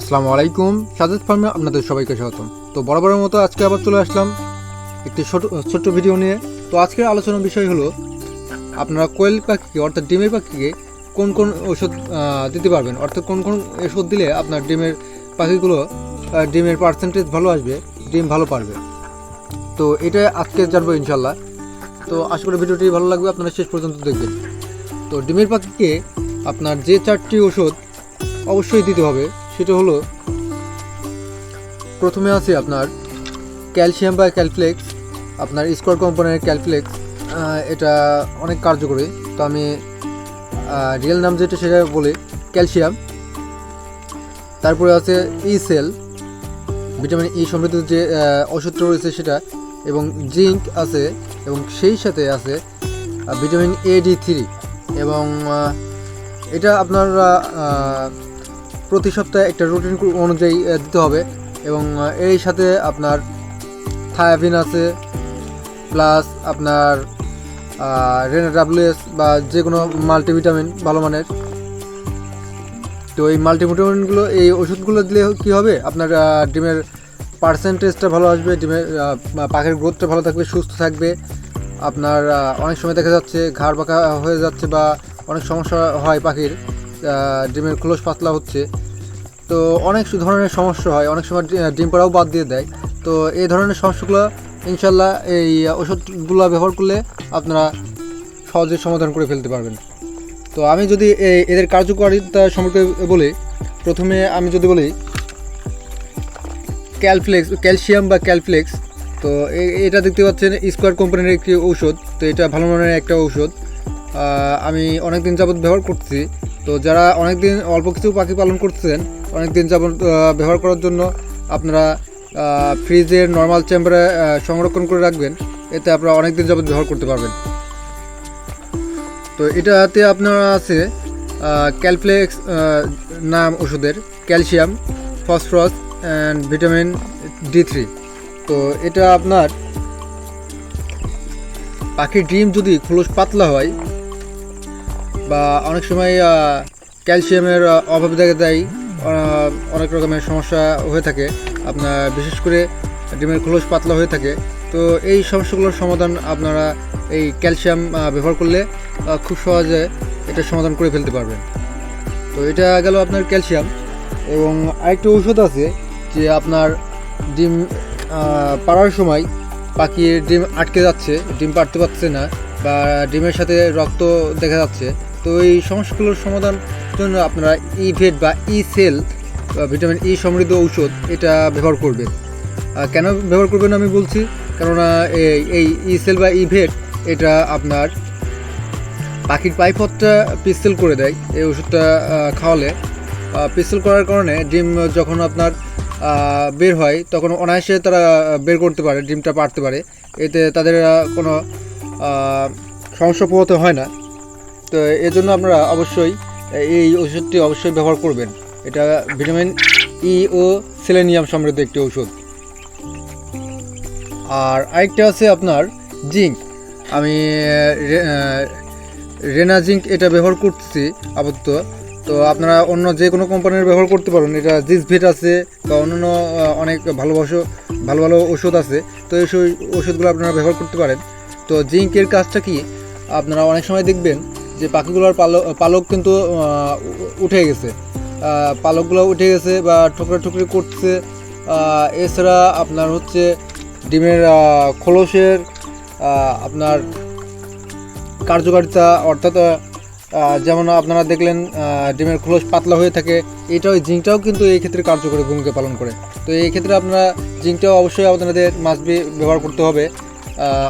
আসসালামু আলাইকুম, সাজেদ ফার্মে আপনাদের সবাইকে স্বাগতম। তো বরাবরের মতো আজকে আবার চলে আসলাম একটি ছোট, ছোট্ট ভিডিও নিয়ে। তো আজকের আলোচনার বিষয় হলো, আপনারা কোয়েল পাখিকে, অর্থাৎ ডিমের পাখিকে কোন কোন ওষুধ দিতে পারবেন? অর্থাৎ কোন কোন ওষুধ দিলে আপনার ডিমের পাখিগুলো ডিমের পার্সেন্টেজ ভালো আসবে, ডিম ভালো পারবে? তো এটা আজকে জানব ইনশাল্লাহ তো আশা করি ভিডিওটি ভালো লাগবে, আপনারা শেষ পর্যন্ত দেখবেন। তো ডিমের পাখিকে আপনার যে চারটি ওষুধ অবশ্যই দিতে হবে। সেটা হলো প্রথমে আছে আপনার ক্যালসিয়াম বা ক্যালফ্লেক্স আপনার স্কোয়ার কোম্পানির ক্যালফ্লেক্স এটা অনেক কার্যকরী। তো আমি রিয়েল নাম যেটা সেটা বলি ক্যালসিয়াম। তারপরে আছে ই সেল ভিটামিন ই সমৃদ্ধ যে আহ, ওষুধটা রয়েছে সেটা এবং জিঙ্ক আছে এবং সেই সাথে আছে ভিটামিন এ ডি থ্রি এবং এটা আপনার প্রতি সপ্তাহে একটা রুটিন অনুযায়ী দিতে হবে। এবং এর সাথে আপনার থায়াবিন আছে প্লাস আপনার রেনা ডাব্লিউএস বা যে কোনো মাল্টিভিটামিন ভালো মানের। তো এই মাল্টিভিটামিনগুলো এই ওষুধগুলো দিলে কী হবে? আপনার ডিমের পার্সেন্টেজটা ভালো আসবে, ডিমের পাখির গ্রোথটা ভালো থাকবে, সুস্থ থাকবে। আপনার অনেক সময় দেখা যাচ্ছে ঘাড় পাকা হয়ে যাচ্ছে বা অনেক সমস্যা হয় পাখির। ডিমের খোলস পাতলা হচ্ছে। তো অনেক ধরনের সমস্যা হয়, অনেক সময় ডিম পাড়াও বাদ দিয়ে দেয়। তো এই ধরনের সমস্যাগুলো ইনশাল্লাহ এই ওষুধগুলো ব্যবহার করলে আপনারা সহজে সমাধান করে ফেলতে পারবেন। তো আমি যদি এদের কার্যকারিতা সম্পর্কে বলি, প্রথমে আমি যদি বলি, ক্যালফ্লেক্স, ক্যালসিয়াম বা ক্যালফ্লেক্স, তো এটা দেখতে পাচ্ছেন স্কোয়ার কোম্পানির একটি ঔষধ, তো এটা ভালো মানের একটা ঔষধ। আমি অনেক দিন যাবত ব্যবহার করছি তো যারা অনেক দিন অল্প কিছু পাখি পালন করছেন অনেক দিন যাবত ব্যবহার করার জন্য আপনারা ফ্রিজের নর্মাল চেম্বারে সংরক্ষণ করে রাখবেন। এতে আপনারা অনেক দিন যাবত ব্যবহার করতে পারবেন। তো এটাতে আপনার আছে ক্যালফ্লেক্স নাম ওষুধের, calcium, phosphorus and vitamin D three. তো এটা আপনার পাখির ডিম যদি খোলস পাতলা হয় বা অনেক সময় ক্যালসিয়ামের অভাব দেখা দেয় অনেক রকমের সমস্যা হয়ে থাকে। আপনার বিশেষ করে ডিমের খোলস পাতলা হয়ে থাকে। তো এই সমস্যাগুলোর সমাধান আপনারা এই ক্যালসিয়াম ব্যবহার করলে খুব সহজে এটা সমাধান করে ফেলতে পারবেন। তো এটা গেল আপনার ক্যালসিয়াম। এবং আরেকটা ঔষধ আছে যে আপনার ডিম পাড়ার সময় পাখির ডিম আটকে যাচ্ছে, ডিম পাড়তে পারছে না বা ডিমের সাথে রক্ত দেখা যাচ্ছে। তো এই সমস্যাগুলোর সমাধান জন্য আপনারা ইভেট বা ই সেল ভিটামিন ই সমৃদ্ধ ঔষধ এটা ব্যবহার করবেন। কেন ব্যবহার করবেন আমি বলছি, কেননা এই ই সেল বা ইভেট এটা আপনার পাখির পাইপথটা পিস্তল করে দেয় এই ওষুধটা খাওয়ালে। পিস্তল করার কারণে ডিম যখন আপনার বের হয়, তখন অনায়াসে তারা বের করতে পারে, ডিমটা পারতে পারে। এতে তাদের কোনো সমস্যা হয় না। তো এর জন্য আপনারা অবশ্যই এই ওষুধটি অবশ্যই ব্যবহার করবেন। এটা ভিটামিন ই ও সেলেনিয়াম সমৃদ্ধ একটি ওষুধ আর আরেকটা আছে আপনার জিঙ্ক। আমি রেনা জিঙ্ক এটা ব্যবহার করতেছি, আপাতত। তো আপনারা অন্য যে কোনো কোম্পানির ব্যবহার করতে পারেন। এটা জিসভেট আছে বা অন্যান্য অনেক ভালো ভালো ভালো ওষুধ আছে। তো এই ওষুধগুলো আপনারা ব্যবহার করতে পারেন। তো জিঙ্কের কাজটা কি? আপনারা অনেক সময় দেখবেন যে পাখিগুলোর পালক পালক কিন্তু উঠে গেছে। পালকগুলো উঠে গেছে বা ঠুকরা ঠুকরি করছে। এছাড়া আপনার হচ্ছে ডিমের খোলসের আপনার কার্যকারিতা অর্থাৎ যেমন আপনারা দেখলেন ডিমের খোলস পাতলা হয়ে থাকে। এটাও জিঙ্কটাও কিন্তু এই ক্ষেত্রে কার্যকরী ভূমিকা পালন করে। তো এই ক্ষেত্রে আপনারা জিঙ্কটাও অবশ্যই আপনাদের মাসবি ব্যবহার করতে হবে।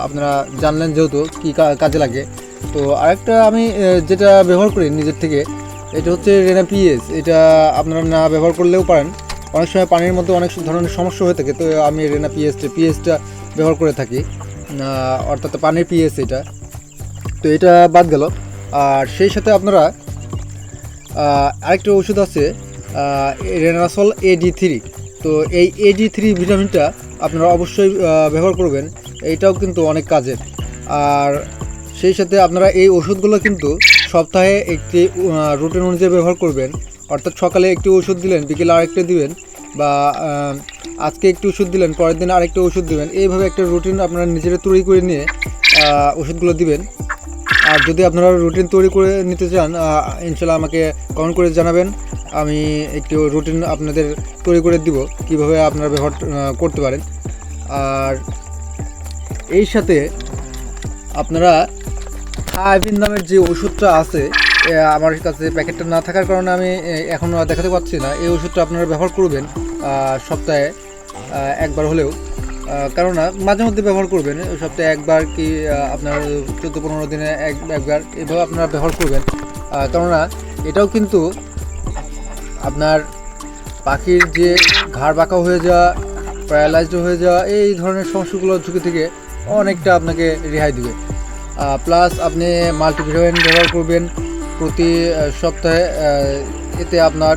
আপনারা জানলেন যেহেতু কা- কাজে লাগে। তো আরেকটা আমি যেটা ব্যবহার করি নিজের থেকে, এটা হচ্ছে রেনা পিএস। এটা আপনারা না ব্যবহার করলেও পারেন। অনেক সময় পানির মধ্যে অনেক ধরনের সমস্যা হয়ে থাকে, তো আমি রেনা পিএসটা পিএসটা ব্যবহার করে থাকি। অর্থাৎ পানির পিএস এটা। তো এটা বাদ গেল। আর সেই সাথে আপনারা আরেকটা ওষুধ আছে রেনাসল এডি থ্রি তো এই এডি থ্রি ভিটামিনটা আপনারা অবশ্যই ব্যবহার করবেন। এইটাও কিন্তু অনেক কাজের। আর সেই সাথে আপনারা এই ওষুধগুলো কিন্তু সপ্তাহে একটি রুটিন অনুযায়ী ব্যবহার করবেন। অর্থাৎ সকালে একটু ওষুধ দিলেন, বিকেলে আরেকটা দিবেন, বা আজকে একটু ওষুধ দিলেন, পরের দিন আরেকটা ওষুধ দিবেন। এইভাবে একটা রুটিন আপনারা নিজেরা তৈরি করে নিয়ে ওষুধগুলো দিবেন। আর যদি আপনারা রুটিন তৈরি করে নিতে চান ইনশাল্লাহ আমাকে কমেন্ট করে জানাবেন। আমি একটু রুটিন আপনাদের তৈরি করে দিব, কীভাবে আপনারা ব্যবহার করতে পারেন। আর এই সাথে আপনারা থাইবিন নামের যে ওষুধটা আছে আমার কাছে প্যাকেটটা না থাকার কারণে আমি এখনও দেখাতে পাচ্ছি না। এই ওষুধটা আপনারা ব্যবহার করবেন সপ্তাহে একবার হলেও। কেননা মাঝে মধ্যে ব্যবহার করবেন সপ্তাহে একবার কি আপনার চোদ্দ পনেরো দিনে এক, একবার এভাবে আপনারা ব্যবহার করবেন। কেননা, এটাও কিন্তু আপনার পাখির যে ঘাড় বাঁকা হয়ে যাওয়া প্যারালাইজড হয়ে যাওয়া, এই ধরনের সমস্যাগুলোর ঝুঁকি থেকে অনেকটা আপনাকে রেহাই দিবে। প্লাস আপনি মাল্টিভিটামিন ব্যবহার করবেন, প্রতি সপ্তাহে এতে আপনার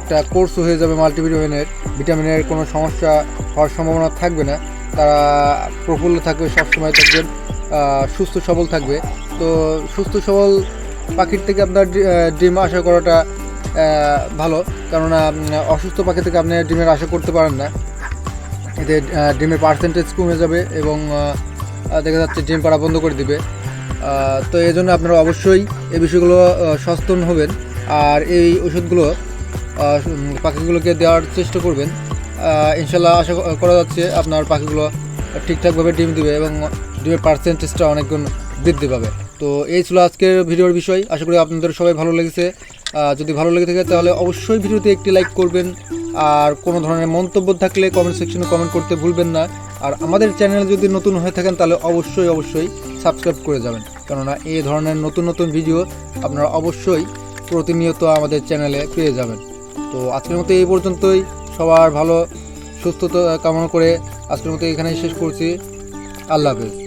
একটা কোর্স হয়ে যাবে মাল্টিভিটামিনের ভিটামিনের কোনো সমস্যা হওয়ার সম্ভাবনা থাকবে না। তারা প্রফুল্ল থাকবে, সবসময় থাকবেন সুস্থ সবল থাকবে। তো সুস্থ সবল পাখির থেকে আপনার ডিম আশা করাটা ভালো। কেননা অসুস্থ পাখি থেকে আপনি ডিমের আশা করতে পারেন না। এতে ডিমের পার্সেন্টেজ কমে যাবে এবং দেখা যাচ্ছে ডিম পাড়া বন্ধ করে দিবে। তো এই জন্য আপনারা অবশ্যই এই বিষয়গুলো সচেতন হবেন। আর এই ওষুধগুলো পাখিগুলোকে দেওয়ার চেষ্টা করবেন। ইনশাল্লাহ আশা করা যাচ্ছে আপনার পাখিগুলো ঠিকঠাকভাবে ডিম দিবে এবং ডিমের পার্সেন্টেজটা অনেক গুণ বৃদ্ধি পাবে। তো এই ছিল আজকের ভিডিওর বিষয়। আশা করি আপনাদের সবাই ভালো লেগেছে। যদি ভালো লেগে থাকে তাহলে অবশ্যই ভিডিওতে একটি লাইক করবেন। আর কোনো ধরনের মন্তব্য থাকলে কমেন্ট সেকশনে কমেন্ট করতে ভুলবেন না। আর আমাদের চ্যানেল যদি নতুন হয়ে থাকেন তাহলে অবশ্যই অবশ্যই সাবস্ক্রাইব করে যাবেন। কেননা এই ধরনের নতুন নতুন ভিডিও আপনারা অবশ্যই প্রতিনিয়ত আমাদের চ্যানেলে পেয়ে যাবেন। তো আজকের মতো এই পর্যন্তই। সবার ভালো, সুস্থতা কামনা করে আজকের মতো এখানেই শেষ করছি। আল্লাহ হাফেজ।